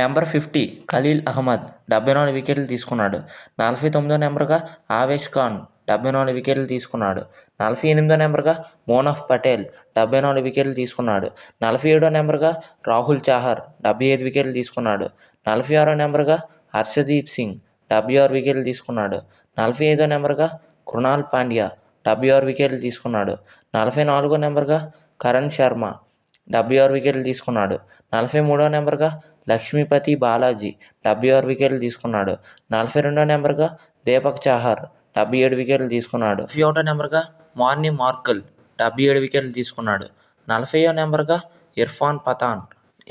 Number fifty Khaleel Ahmed డెబ్బై నాలుగు వికెట్లు తీసుకున్నాడు. నలభై తొమ్మిదో నెంబర్గా ఆవేష్ ఖాన్ డెబ్బై నాలుగు వికెట్లు తీసుకున్నాడు. నలభై ఎనిమిదో నెంబర్గా మోనఫ్ పటేల్ డెబ్బై నాలుగు వికెట్లు తీసుకున్నాడు. నలభై ఏడో నెంబర్గా రాహుల్ చాహర్ డెబ్బై ఐదు వికెట్లు తీసుకున్నాడు. నలభై ఆరో నెంబర్గా హర్షదీప్ సింగ్ డెబ్బై ఆరు వికెట్లు తీసుకున్నాడు. నలభై ఐదో నెంబర్గా కృణాల్ పాండ్యా డెబ్బై ఆరు వికెట్లు తీసుకున్నాడు. నలభై నాలుగో నెంబర్గా కరణ్ శర్మ డెబ్బై ఆరు వికెట్లు తీసుకున్నాడు. నలభై మూడో నెంబర్గా లక్ష్మీపతి బాలాజీ డెబ్బై ఆరు వికెట్లు తీసుకున్నాడు. నలభై రెండో నెంబర్గా దీపక్ చాహర్ డెబ్బై ఏడు వికెట్లు తీసుకున్నాడు. నలభై ఒకటో నెంబర్గా మార్ని మార్కల్ డెబ్బై ఏడు వికెట్లు తీసుకున్నాడు. నలభైయో నెంబర్గా ఇర్ఫాన్ పఠాన్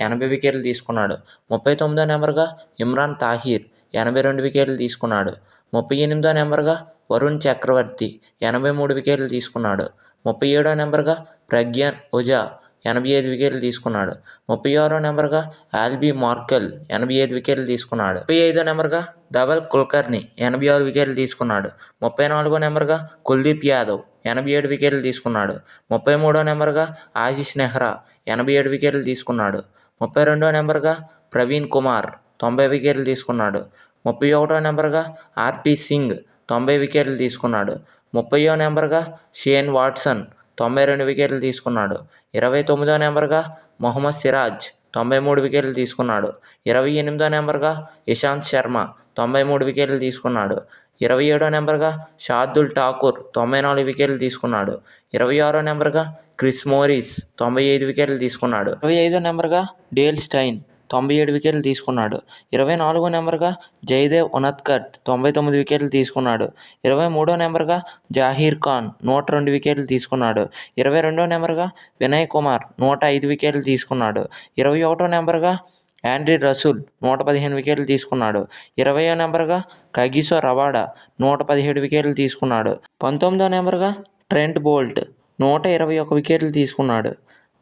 ఎనభై వికెట్లు తీసుకున్నాడు. ముప్పై తొమ్మిదో నెంబర్గా ఇమ్రాన్ తాహిర్ ఎనభై రెండు వికెట్లు తీసుకున్నాడు. ముప్పై ఎనిమిదో నెంబర్గా వరుణ్ చక్రవర్తి ఎనభై మూడు వికెట్లు తీసుకున్నాడు. ముప్పై ఏడో నెంబర్గా ప్రగ్యాన్ ఓజా ఎనభై ఐదు వికెట్లు తీసుకున్నాడు. ముప్పై ఆరో నెంబర్గా ఆల్బీ మార్కెల్ ఎనభై ఐదు వికెట్లు తీసుకున్నాడు. ముప్పై ఐదో నెంబర్గా ధవల్ కుల్కర్ని ఎనభై ఆరు వికెట్లు తీసుకున్నాడు. ముప్పై నాలుగో నెంబర్గా కుల్దీప్ యాదవ్ ఎనభై ఏడు వికెట్లు తీసుకున్నాడు. ముప్పై మూడో నెంబర్గా ఆశిష్ నెహ్రా ఎనభై ఏడు వికెట్లు తీసుకున్నాడు. ముప్పై రెండో నెంబర్గా ప్రవీణ్ కుమార్ తొంభై వికెట్లు తీసుకున్నాడు. ముప్పై ఒకటో నెంబర్గా ఆర్పి సింగ్ తొంభై వికెట్లు తీసుకున్నాడు. ముప్పయో నెంబర్గా షేన్ వాట్సన్ తొంభై రెండు వికెట్లు తీసుకున్నాడు. ఇరవై తొమ్మిదో నెంబర్గా మొహమ్మద్ సిరాజ్ తొంభై మూడు వికెట్లు తీసుకున్నాడు. ఇరవై ఎనిమిదో నెంబర్గా ఇషాంత్ శర్మ తొంభై మూడు వికెట్లు తీసుకున్నాడు. ఇరవై ఏడో నెంబర్గా షార్దుల్ ఠాకూర్ తొంభై నాలుగు వికెట్లు తీసుకున్నాడు. ఇరవై ఆరో నెంబర్గా క్రిస్ మోరిస్ తొంభై ఐదు వికెట్లు తీసుకున్నాడు. ఇరవై ఐదో నెంబర్గా డేల్ స్టైన్ తొంభై ఏడు వికెట్లు తీసుకున్నాడు. ఇరవై నాలుగో నెంబర్గా జయదేవ్ ఉనత్కట్ తొంభై తొమ్మిది వికెట్లు తీసుకున్నాడు. ఇరవై మూడో నెంబర్గా జాహీర్ ఖాన్ నూట రెండు వికెట్లు తీసుకున్నాడు. ఇరవై రెండో నెంబర్గా వినయ్ కుమార్ నూట ఐదు వికెట్లు తీసుకున్నాడు. ఇరవై ఒకటో నెంబర్గా యాండ్రీ రసూల్ నూట పదిహేను వికెట్లు తీసుకున్నాడు. ఇరవయో నెంబర్గా కగిసో రవాడా నూట పదిహేడు వికెట్లు తీసుకున్నాడు. పంతొమ్మిదో నెంబర్గా ట్రెంట్ బోల్ట్ నూట ఇరవై ఒక వికెట్లు తీసుకున్నాడు.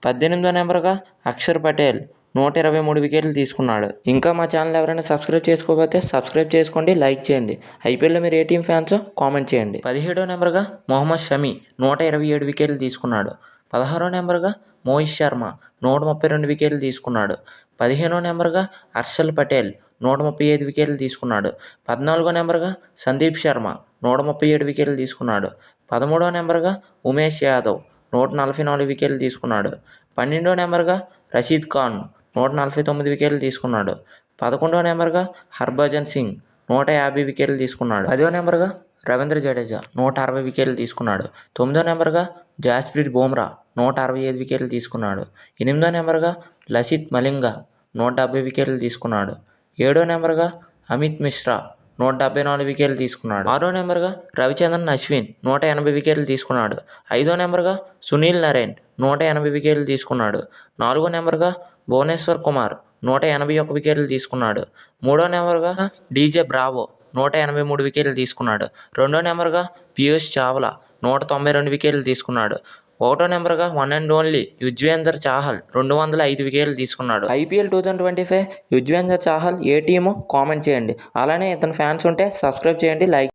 పద్దెనిమిదో నెంబర్గా అక్షర్ పటేల్ నూట ఇరవై మూడు వికెట్లు తీసుకున్నాడు. ఇంకా మా ఛానల్ ఎవరైనా సబ్స్క్రైబ్ చేసుకోకపోతే సబ్స్క్రైబ్ చేసుకోండి లైక్ చేయండి. ఐపీఎల్లో మీరు ఏ టీం ఫ్యాన్స్ కామెంట్ చేయండి. పదిహేడో నెంబర్గా మొహమ్మద్ షమి నూట ఇరవై ఏడు వికెట్లు తీసుకున్నాడు. పదహారో నెంబర్గా మోహిత్ శర్మ నూట ముప్పై రెండు వికెట్లు తీసుకున్నాడు. పదిహేనో నెంబర్గా హర్షల్ పటేల్ నూట ముప్పై ఐదు వికెట్లు తీసుకున్నాడు. పద్నాలుగో నెంబర్గా సందీప్ శర్మ నూట ముప్పై ఏడు వికెట్లు తీసుకున్నాడు. పదమూడో నెంబర్గా ఉమేష్ యాదవ్ నూట నలభై నాలుగు వికెట్లు తీసుకున్నాడు. పన్నెండో నెంబర్గా రషీద్ ఖాన్ నూట నలభై తొమ్మిది వికెట్లు తీసుకున్నాడు. పదకొండో నెంబర్గా హర్భజన్ సింగ్ నూట యాభై వికెట్లు తీసుకున్నాడు. పదో నెంబర్గా రవీంద్ర జడేజా నూట అరవై వికెట్లు తీసుకున్నాడు. తొమ్మిదో నెంబర్గా జాస్ప్రీత్ బూమ్రా నూట అరవై ఐదు వికెట్లు తీసుకున్నాడు. ఎనిమిదో నెంబర్గా లసిత్ మలింగ నూట డెబ్బై వికెట్లు తీసుకున్నాడు. ఏడో నెంబర్గా అమిత్ మిశ్రా నూట డెబ్బై నాలుగు వికెట్లు తీసుకున్నాడు. ఆరో నెంబర్గా రవిచంద్రన్ అశ్విన్ నూట ఎనభై వికెట్లు తీసుకున్నాడు. ఐదో నెంబర్గా సునీల్ నరేన్ నూట ఎనభై వికెట్లు తీసుకున్నాడు. నాలుగో నెంబర్గా భువనేశ్వర్ కుమార్ నూట ఎనభై ఒక్క వికెట్లు తీసుకున్నాడు. మూడో నెంబర్గా డీజే బ్రావో నూట ఎనభై మూడు వికెట్లు తీసుకున్నాడు. రెండో నెంబర్గా పీయూష్ చావ్లా నూట తొంభై రెండు వికెట్లు తీసుకున్నాడు. ఒకటో నెంబర్గా one and only Yuzvendra Chahal రెండు వందల ఐదు వికెట్లు తీసుకున్నాడు. IPL two thousand twenty five Yuzvendra Chahal ఏ టీము కామెంట్ చేయండి. అలానే ఇతని ఫ్యాన్స్ ఉంటే సబ్స్క్రైబ్ చేయండి లైక్